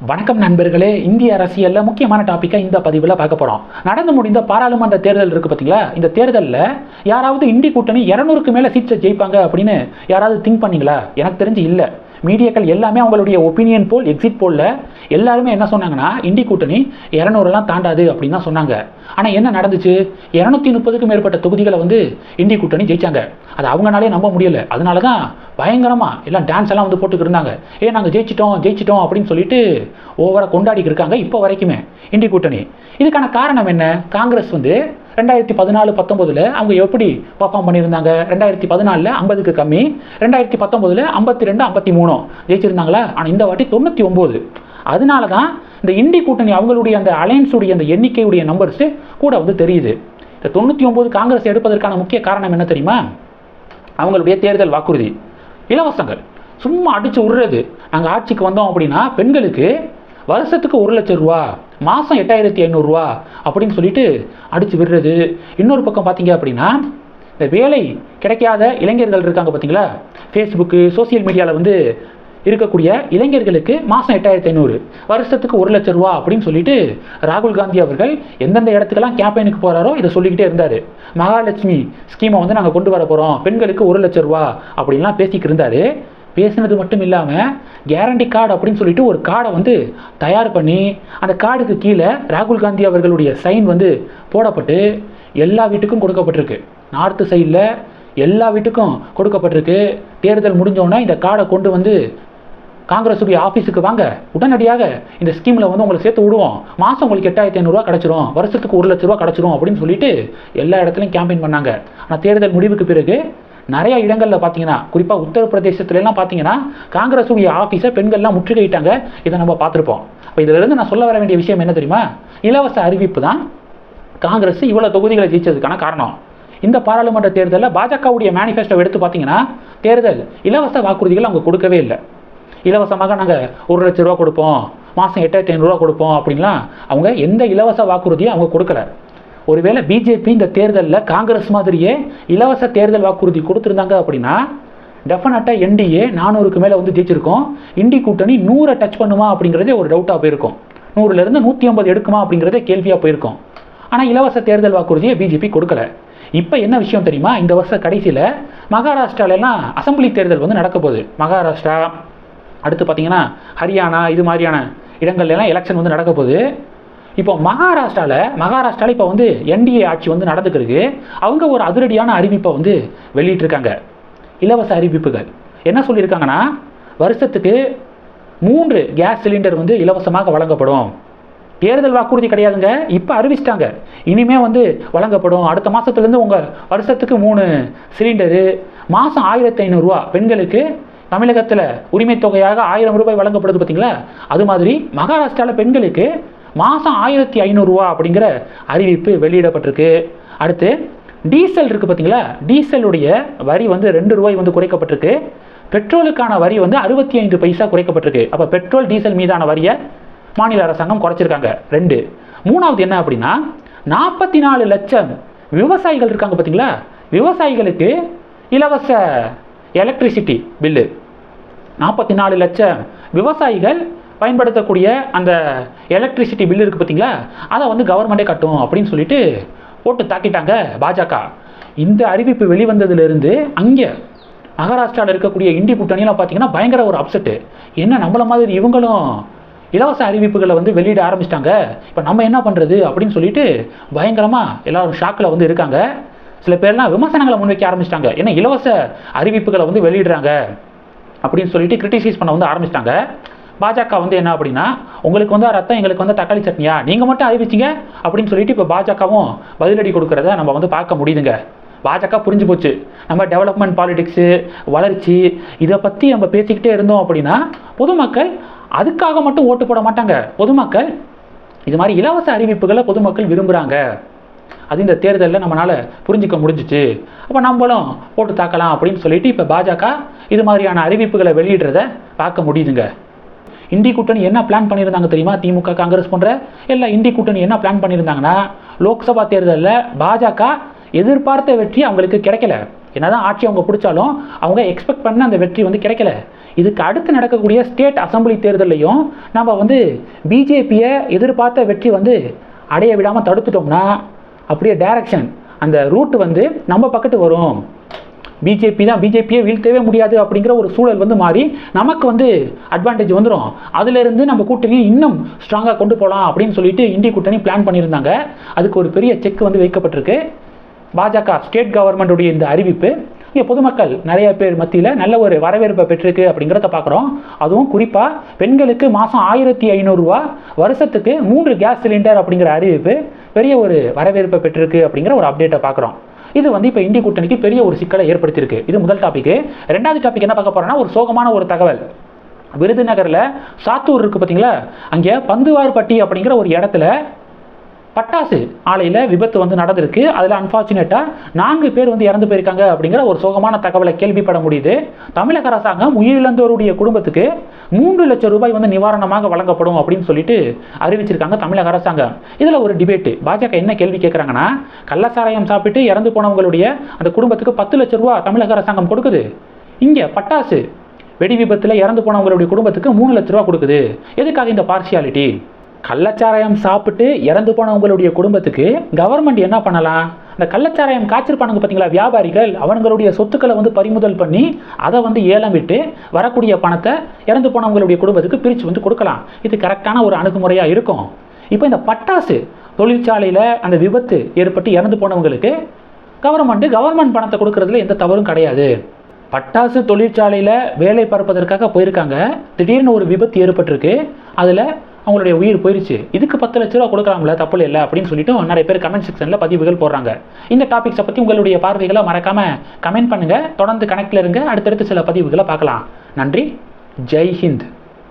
வணக்கம் நண்பர்களே இந்திய அரசியலில் முக்கியமான டாப்பிக்காக இந்த பதிவில் பார்க்க போகிறோம் நடந்து முடிந்த பாராளுமன்ற தேர்தல் இருக்குது பார்த்தீங்களா இந்த தேர்தலில் யாராவது இந்தி கூட்டணி இரநூறுக்கு மேலே சீட்ஸை ஜெயிப்பாங்க அப்படின்னு யாராவது திங்க் பண்ணீங்களா? எனக்கு தெரிஞ்சு இல்லை. மீடியாக்கள் எல்லாமே அவங்களுடைய ஒப்பீனியன் போல் எக்ஸிட் போலில் எல்லாருமே என்ன சொன்னாங்கன்னா இண்டி கூட்டணி இரநூறுலாம் தாண்டாது அப்படின்னு தான் சொன்னாங்க. ஆனால் என்ன நடந்துச்சு? இரநூத்தி முப்பதுக்கும் மேற்பட்ட தொகுதிகளை வந்து இண்டி கூட்டணி ஜெயிச்சாங்க. அது அவங்களாலே நம்ப முடியல. அதனால தான் பயங்கரமாக எல்லாம் டான்ஸ் எல்லாம் வந்து போட்டுக்கிட்டு இருந்தாங்க. ஏ நாங்கள் ஜெயிச்சிட்டோம் ஜெயிச்சிட்டோம் அப்படின்னு சொல்லிட்டு ஓவராக கொண்டாடிக்கிட்டு இருக்காங்க இப்போ வரைக்குமே இண்டி கூட்டணி. இதுக்கான காரணம் என்ன? காங்கிரஸ் வந்து ரெண்டாயிரத்தி பதினாலு பத்தொம்போதில் அவங்க எப்படி பர்ஃபார்ம் பண்ணியிருந்தாங்க? ரெண்டாயிரத்தி பதினாலில் ஐம்பதுக்கு கம்மி. ரெண்டாயிரத்தி பத்தொம்போதில் ஐம்பத்தி ரெண்டு ஐம்பத்தி மூணோ. ஜெயிச்சிருந்தாங்களா? ஆனால் இந்த வாட்டி தொண்ணூற்றி ஒம்பது அதனால தான் இந்த இந்தி கூட்டணி அவங்களுடைய அந்த அலையன்ஸுடைய அந்த எண்ணிக்கையுடைய நம்பர்ஸு கூட வந்து தெரியுது. இந்த தொண்ணூற்றி ஒம்பது காங்கிரஸ் எடுப்பதற்கான முக்கிய காரணம் என்ன தெரியுமா? அவங்களுடைய தேர்தல் வாக்குறுதி. இலவசங்கள். சும்மா அடித்து விடுறது நாங்கள் ஆட்சிக்கு வந்தோம் அப்படின்னா பெண்களுக்கு வருஷத்துக்கு ஒரு லட்சம் ரூபா மாதம் எட்டாயிரத்தி ஐநூறுரூவா அப்படின்னு சொல்லிட்டு அடித்து விடுறது. இன்னொரு பக்கம் பார்த்தீங்க அப்படின்னா இந்த வேலை கிடைக்காத இளைஞர்கள் இருக்காங்க பார்த்தீங்களா ஃபேஸ்புக்கு சோசியல் மீடியாவில் வந்து இருக்கக்கூடிய இளைஞர்களுக்கு மாதம் எட்டாயிரத்தி ஐநூறு வருஷத்துக்கு ஒரு லட்ச ரூபா அப்படின்னு சொல்லிட்டு ராகுல் காந்தி அவர்கள் எந்தெந்த இடத்துக்கெல்லாம் கேம்பெயினுக்கு போகிறாரோ இதை சொல்லிக்கிட்டே இருந்தார். மகாலட்சுமி ஸ்கீமை வந்து நாங்கள் கொண்டு வர போகிறோம் பெண்களுக்கு ஒரு லட்ச ரூபா அப்படின்லாம் பேசிக்கிட்டு இருந்தார். பேசினது மட்டும் இல்லாமல் கேரண்டி கார்டு அப்படின்னு சொல்லிட்டு ஒரு கார்டை வந்து தயார் பண்ணி அந்த கார்டுக்கு கீழே ராகுல் காந்தி அவர்களுடைய சைன் வந்து போடப்பட்டு எல்லா வீட்டுக்கும் கொடுக்கப்பட்டிருக்கு. நார்த்து சைடில் எல்லா வீட்டுக்கும் கொடுக்கப்பட்டிருக்கு. தேர்தல் முடிஞ்சோன்னா இந்த கார்டை கொண்டு வந்து காங்கிரஸுடைய ஆஃபீஸுக்கு வாங்க. உடனடியாக இந்த ஸ்கீமில் வந்து உங்களை சேர்த்து விடுவோம். மாதம் உங்களுக்கு எட்டாயிரத்தி ஐநூறுரூவா கிடச்சிரும். வருஷத்துக்கு ஒரு லட்ச ரூபா கிடச்சிரும் அப்படின்னு சொல்லிட்டு எல்லா இடத்துலையும் கேம்பெயின் பண்ணாங்க. ஆனால் தேர்தல் முடிவுக்கு பிறகு நிறைய இடங்களில் பார்த்தீங்கன்னா குறிப்பாக உத்தரப்பிரதேசத்துலலாம் பார்த்தீங்கன்னா காங்கிரஸுடைய ஆஃபீஸை பெண்கள்லாம் முற்றுகையிட்டாங்க. இதை நம்ம பார்த்துருப்போம். அப்போ இதிலிருந்து நான் சொல்ல வர வேண்டிய விஷயம் என்ன தெரியுமா? இலவச அறிவிப்பு தான் காங்கிரஸ் இவ்வளோ தொகுதிகளை ஜெயிச்சதுக்கான காரணம். இந்த பாராளுமன்ற தேர்தலில் பாஜகவுடைய மேனிஃபெஸ்டோ எடுத்து பார்த்தீங்கன்னா தேர்தல் இலவச வாக்குறுதிகள் அவங்க கொடுக்கவே இல்லை. இலவசமாக நாங்கள் ஒரு லட்ச ரூபா கொடுப்போம் மாதம் எட்டாயிரத்தி ஐநூறுரூவா கொடுப்போம் அப்படின்லாம் அவங்க எந்த இலவச வாக்குறுதியும் அவங்க கொடுக்கல. ஒருவேளை பிஜேபி இந்த தேர்தலில் காங்கிரஸ் மாதிரியே இலவச தேர்தல் வாக்குறுதி கொடுத்துருந்தாங்க அப்படின்னா டெஃபினட்டாக என்டிஏ நானூறுக்கு மேலே வந்து ஜெயிச்சிருக்கோம். இண்டி கூட்டணி நூறை டச் பண்ணுமா அப்படிங்கிறதே ஒரு டவுட்டாக போயிருக்கும். நூறுலேருந்து நூற்றி ஐம்பது எடுக்குமா அப்படிங்கிறதே கேள்வியாக போயிருக்கும். ஆனால் இலவச தேர்தல் வாக்குறுதியை பிஜேபி கொடுக்கல. இப்போ என்ன விஷயம் தெரியுமா? இந்த வருஷ கடைசியில் மகாராஷ்டிராலெல்லாம் அசம்பிளி தேர்தல் வந்து நடக்க போகுது. மகாராஷ்டிரா அடுத்து பார்த்தீங்கன்னா ஹரியானா இது மாதிரியான இடங்கள்லாம் எலெக்ஷன் வந்து நடக்க போகுது. இப்போ மகாராஷ்டிராவில் மகாராஷ்டிராவில் இப்போ வந்து என்டிஏ ஆட்சி வந்து நடந்துக்கிறதுக்கு அவங்க ஒரு அதிரடியான அறிவிப்பை வந்து வெளியிட்டிருக்காங்க. இலவச அறிவிப்புகள். என்ன சொல்லியிருக்காங்கன்னா வருஷத்துக்கு மூன்று கேஸ் சிலிண்டர் வந்து இலவசமாக வழங்கப்படும். தேர்தல் வாக்குறுதி கிடையாதுங்க. இப்போ அறிவிச்சிட்டாங்க. இனிமே வந்து வழங்கப்படும். அடுத்த மாதத்துலேருந்து உங்கள் வருஷத்துக்கு மூணு சிலிண்டரு மாதம் ஆயிரத்தி ஐநூறுரூவா பெண்களுக்கு தமிழகத்தில் உரிமை தொகையாக ஆயிரம் ரூபாய் வழங்கப்படுது பார்த்தீங்களா அது மாதிரி மகாராஷ்டிராவில் பெண்களுக்கு மாதம் ஆயிரத்தி ஐநூறுரூவா அப்படிங்கிற அறிவிப்பு வெளியிடப்பட்டிருக்கு. அடுத்து டீசல் இருக்குது பார்த்தீங்களா டீசலுடைய வரி வந்து ரெண்டு ரூபாய் வந்து குறைக்கப்பட்டிருக்கு. பெட்ரோலுக்கான வரி வந்து அறுபத்தி ஐந்து பைசா குறைக்கப்பட்டிருக்கு. அப்போ பெட்ரோல் டீசல் மீதான வரியை மாநில அரசாங்கம் குறைச்சிருக்காங்க. ரெண்டு. மூணாவது என்ன அப்படின்னா நாற்பத்தி நாலு லட்சம் விவசாயிகள் இருக்காங்க பார்த்தீங்களா விவசாயிகளுக்கு இலவச எலக்ட்ரிசிட்டி பில்லு நாற்பத்தி நாலு லட்சம் விவசாயிகள் பயன்படுத்தக்கூடிய அந்த எலக்ட்ரிசிட்டி பில் இருக்குது பார்த்தீங்களா? அதை வந்து கவர்மெண்ட்டே கட்டும் அப்படின்னு சொல்லிட்டு போட்டு தாக்கிட்டாங்க பாஜக. இந்த அறிவிப்பு வெளிவந்ததுலேருந்து அங்கே மகாராஷ்டிராவில் இருக்கக்கூடிய இண்டி கூட்டணியெல்லாம் பார்த்தீங்கன்னா பயங்கர ஒரு அப்செட்டு என்ன நம்மள மாதிரி இவங்களும் இலவச அறிவிப்புகளை வந்து வெளியிட ஆரம்பிச்சிட்டாங்க. இப்போ நம்ம என்ன பண்ணுறது அப்படின்னு சொல்லிட்டு பயங்கரமாக எல்லாரும் ஷாக்கில் வந்து இருக்காங்க. சில பேர்லாம் விமர்சனங்களை முன்வைக்க ஆரம்பிச்சிட்டாங்க. ஏன்னா இலவச அறிவிப்புகளை வந்து வெளியிடுறாங்க அப்படின்னு சொல்லிட்டு கிரிட்டிசைஸ் பண்ண வந்து ஆரம்பிச்சிட்டாங்க. பாஜக வந்து என்ன அப்படின்னா உங்களுக்கு வந்து ரத்தம் எங்களுக்கு வந்து தக்காளி சட்னியா? நீங்கள் மட்டும் அறிவிச்சிங்க அப்படின்னு சொல்லிட்டு இப்போ பாஜகவும் பதிலடி கொடுக்கறத நம்ம வந்து பார்க்க முடியுதுங்க. பாஜக புரிஞ்சு போச்சு. நம்ம டெவலப்மெண்ட் பாலிடிக்ஸு வளர்ச்சி இதை பற்றி நம்ம பேசிக்கிட்டே இருந்தோம் அப்படின்னா பொதுமக்கள் அதுக்காக மட்டும் ஓட்டு போட மாட்டாங்க. பொதுமக்கள் இது மாதிரி இலவச அறிவிப்புகளை பொதுமக்கள் விரும்புகிறாங்க அது இந்த தேர்தலில் நம்மளால் புரிஞ்சிக்க முடிஞ்சிச்சு. அப்போ நம்மளும் போட்டு தாக்கலாம் அப்படின்னு சொல்லிட்டு இப்போ பாஜக இது மாதிரியான அறிவிப்புகளை வெளியிடுறத பார்க்க முடியுதுங்க. இந்தி கூட்டணி என்ன பிளான் பண்ணியிருந்தாங்க தெரியுமா? திமுக காங்கிரஸ் போன்ற எல்லா இந்தி கூட்டணி என்ன பிளான் பண்ணியிருந்தாங்கன்னா லோக்சபா தேர்தலில் பாஜக எதிர்பார்த்த வெற்றி அவங்களுக்கு கிடைக்கல. என்னதான் ஆட்சி அவங்க பிடிச்சாலும் அவங்க எக்ஸ்பெக்ட் பண்ண அந்த வெற்றி வந்து கிடைக்கல. இதுக்கு அடுத்து நடக்கக்கூடிய ஸ்டேட் அசம்பிளி தேர்தலையும் நம்ம வந்து பிஜேபியை எதிர்பார்த்த வெற்றி வந்து அடைய விடாமல் தடுத்துட்டோம்னா அப்படியே டைரக்ஷன் அந்த ரூட் வந்து நம்ம பக்கத்து வரும். பிஜேபி தான். பிஜேபியை வீழ்த்தவே முடியாது அப்படிங்கிற ஒரு சூழல் வந்து மாறி நமக்கு வந்து அட்வான்டேஜ் வந்துடும் அதிலிருந்து நம்ம கூட்டணியை இன்னும் ஸ்ட்ராங்காக கொண்டு போகலாம் அப்படின்னு சொல்லிட்டு இந்திய கூட்டணி பிளான் பண்ணியிருந்தாங்க. அதுக்கு ஒரு பெரிய செக் வந்து வைக்கப்பட்டிருக்கு. பாஜக ஸ்டேட் கவர்மெண்ட்டுடைய இந்த அறிவிப்பு. இங்கே பொதுமக்கள் நிறைய பேர் மத்தியில் நல்ல ஒரு வரவேற்பை பெற்றிருக்கு அப்படிங்கிறத பார்க்குறோம். அதுவும் குறிப்பாக பெண்களுக்கு மாதம் ஆயிரத்தி ஐநூறுரூவா வருஷத்துக்கு மூன்று கேஸ் சிலிண்டர் அப்படிங்கிற அறிவிப்பு பெரிய ஒரு வரவேற்பை பெற்றிருக்கு அப்படிங்கிற ஒரு அப்டேட்டை பார்க்குறோம். இது வந்து இப்போ இந்திய கூட்டணிக்கு பெரிய ஒரு சிக்கலை ஏற்படுத்தியிருக்கு. இது முதல் டாபிக் ரெண்டாவது டாபிக் என்ன பார்க்க போறோம்னா ஒரு சோகமான ஒரு தகவல். விருதுநகரில் சாத்தூர் இருக்குது பார்த்தீங்களா அங்கே பந்துவார்பட்டி அப்படிங்கிற ஒரு இடத்துல பட்டாசு ஆலையில் விபத்து வந்து நடந்திருக்கு. அதில் அன்ஃபார்ச்சுனேட்டாக நான்கு பேர் வந்து இறந்து போயிருக்காங்க அப்படிங்கிற ஒரு சோகமான தகவலை கேள்விப்பட முடியுது. தமிழக அரசாங்கம் உயிரிழந்தோருடைய குடும்பத்துக்கு மூன்று லட்சம் ரூபாய் வந்து நிவாரணமாக வழங்கப்படும் அப்படின்னு சொல்லிட்டு அறிவிச்சிருக்காங்க தமிழக அரசாங்கம். இதில் ஒரு டிபேட்டு பாஜக என்ன கேள்வி கேட்குறாங்கன்னா கள்ளச்சாராயம் சாப்பிட்டு இறந்து போனவங்களுடைய அந்த குடும்பத்துக்கு பத்து லட்சம் ரூபா தமிழக அரசாங்கம் கொடுக்குது. இங்கே பட்டாசு வெடி விபத்தில் இறந்து போனவங்களுடைய குடும்பத்துக்கு மூணு லட்ச ரூபா கொடுக்குது. எதுக்காக இந்த பார்சியாலிட்டி கள்ளச்சாராயம் சாப்பிட்டு இறந்து போனவங்களுடைய குடும்பத்துக்கு கவர்மெண்ட் என்ன பண்ணலாம்? இந்த கள்ளச்சாராயம் காய்ச்சிருப்பானுங்க பார்த்தீங்களா வியாபாரிகள்? அவங்களுடைய சொத்துக்களை வந்து பறிமுதல் பண்ணி அதை வந்து ஏலம் விட்டு வரக்கூடிய பணத்தை இறந்து போனவங்களுடைய குடும்பத்துக்கு பிரித்து வந்து கொடுக்கலாம். இது கரெக்டான ஒரு அணுகுமுறையாக இருக்கும். இப்போ இந்த பட்டாசு தொழிற்சாலையில் அந்த விபத்து ஏற்பட்டு இறந்து போனவங்களுக்கு கவர்மெண்ட்டு கவர்மெண்ட் பணத்தை கொடுக்கறதுல எந்த தவறும் கிடையாது. பட்டாசு தொழிற்சாலையில் வேலை பார்ப்பதற்காக போயிருக்காங்க. திடீர்னு ஒரு விபத்து ஏற்பட்டிருக்கு. அதில் அவங்களுடைய உயிர் போயிருச்சு. இதுக்கு பத்து லட்ச ரூபா கொடுக்கலாம்ல தப்பு இல்லை அப்படின்னு சொல்லிட்டு நிறைய பேர் கமெண்ட் செக்ஷனில் பதிவுகள் போடுறாங்க. இந்த டாபிக்ஸை பற்றி உங்களுடைய பார்வைகளை மறக்காமல் கமெண்ட் பண்ணுங்கள் தொடர்ந்து கனெக்டில் இருங்க. அடுத்தடுத்து சில பதிவுகளை பார்க்கலாம். நன்றி. ஜெய் ஹிந்த்.